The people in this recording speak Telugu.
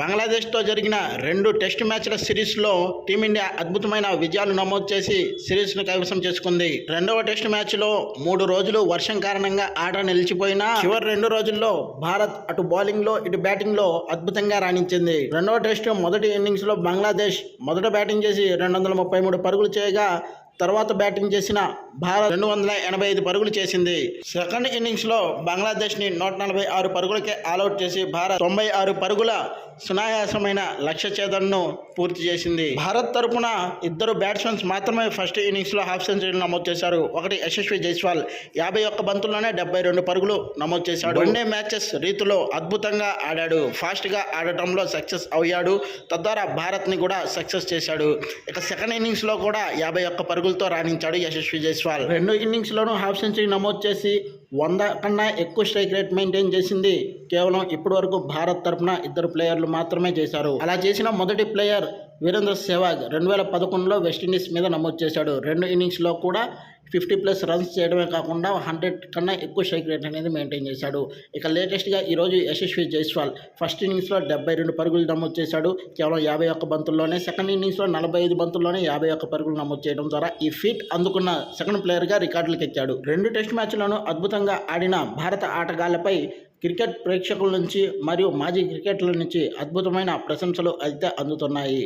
బంగ్లాదేశ్తో జరిగిన రెండు టెస్ట్ మ్యాచ్ల సిరీస్లో టీమిండియా అద్భుతమైన విజయాలు నమోదు చేసి సిరీస్ను కైవసం చేసుకుంది. రెండవ టెస్ట్ మ్యాచ్లో మూడు రోజులు వర్షం కారణంగా ఆట నిలిచిపోయినా చివరి రెండు రోజుల్లో భారత్ అటు బౌలింగ్లో ఇటు బ్యాటింగ్లో అద్భుతంగా రాణించింది. రెండవ టెస్ట్ మొదటి ఇన్నింగ్స్లో బంగ్లాదేశ్ మొదట బ్యాటింగ్ చేసి రెండు వందల ముప్పై మూడు పరుగులు చేయగా తర్వాత బ్యాటింగ్ చేసిన భారత్ రెండు వందల ఎనభై ఐదు పరుగులు చేసింది. సెకండ్ ఇన్నింగ్స్లో బంగ్లాదేశ్ని నూట నలభై ఆరు పరుగులకే ఆల్అౌట్ చేసి భారత్ తొంభై ఆరు పరుగుల సునాయాసమైన లక్ష్య ఛేదనను పూర్తి చేసింది. భారత్ తరపున ఇద్దరు బ్యాట్స్మెన్స్ మాత్రమే ఫస్ట్ ఇన్నింగ్స్లో హాఫ్ సెంచరీలు నమోదు చేశారు. ఒకటి యశస్వి జైస్వాల్ యాభై ఒక్క బంతుల్లోనే డెబ్బై రెండు పరుగులు నమోదు చేశాడు. వన్డే మ్యాచెస్ రీతిలో అద్భుతంగా ఆడాడు. ఫాస్ట్గా ఆడటంలో సక్సెస్ అయ్యాడు. తద్వారా భారత్ని కూడా సక్సెస్ చేశాడు. ఇక సెకండ్ ఇన్నింగ్స్లో కూడా యాభై ఒక్క పరుగులతో రాణించాడు యశస్వి జైస్వాల్. రెండు ఇన్నింగ్స్లోనూ హాఫ్ సెంచరీ నమోదు చేసి వంద కన్నా ఎక్కువ స్ట్రైక్ రేట్ మెయింటైన్ చేసింది. కేవలం ఇప్పటి వరకు భారత్ తరపున ఇద్దరు ప్లేయర్లు మాత్రమే చేశారు. అలా చేసిన మొదటి ప్లేయర్ వీరేంద్ర సెహ్వాగ్ రెండు వేల పదకొండులో వెస్టిండీస్ మీద నమోదు చేశాడు. రెండు ఇన్నింగ్స్లో కూడా ఫిఫ్టీ ప్లస్ రన్స్ చేయడమే కాకుండా హండ్రెడ్ కన్నా ఎక్కువ స్ట్రైక్ రేట్ అనేది మెయింటైన్ చేశాడు. ఇక లేటెస్ట్గా ఈరోజు యశస్వి జైస్వాల్ ఫస్ట్ ఇన్నింగ్స్లో డెబ్బై రెండు పరుగులు నమోదు చేశాడు. కేవలం యాభై ఒక్క బంతుల్లోనే సెకండ్ ఇన్నింగ్స్లో నలభై ఐదు బంతుల్లోనే యాభై ఒక్క పరుగులు నమోదు చేయడం ద్వారా ఈ ఫీట్ అందుకున్న సెకండ్ ప్లేయర్గా రికార్డులకు ఎక్కాడు. రెండు టెస్ట్ మ్యాచ్లను అద్భుతంగా ఆడిన భారత ఆటగాళ్ళపై క్రికెట్ ప్రేక్షకుల నుంచి మరియు మాజీ క్రికెటర్ల నుంచి అద్భుతమైన ప్రశంసలు అయితే అందుతున్నాయి.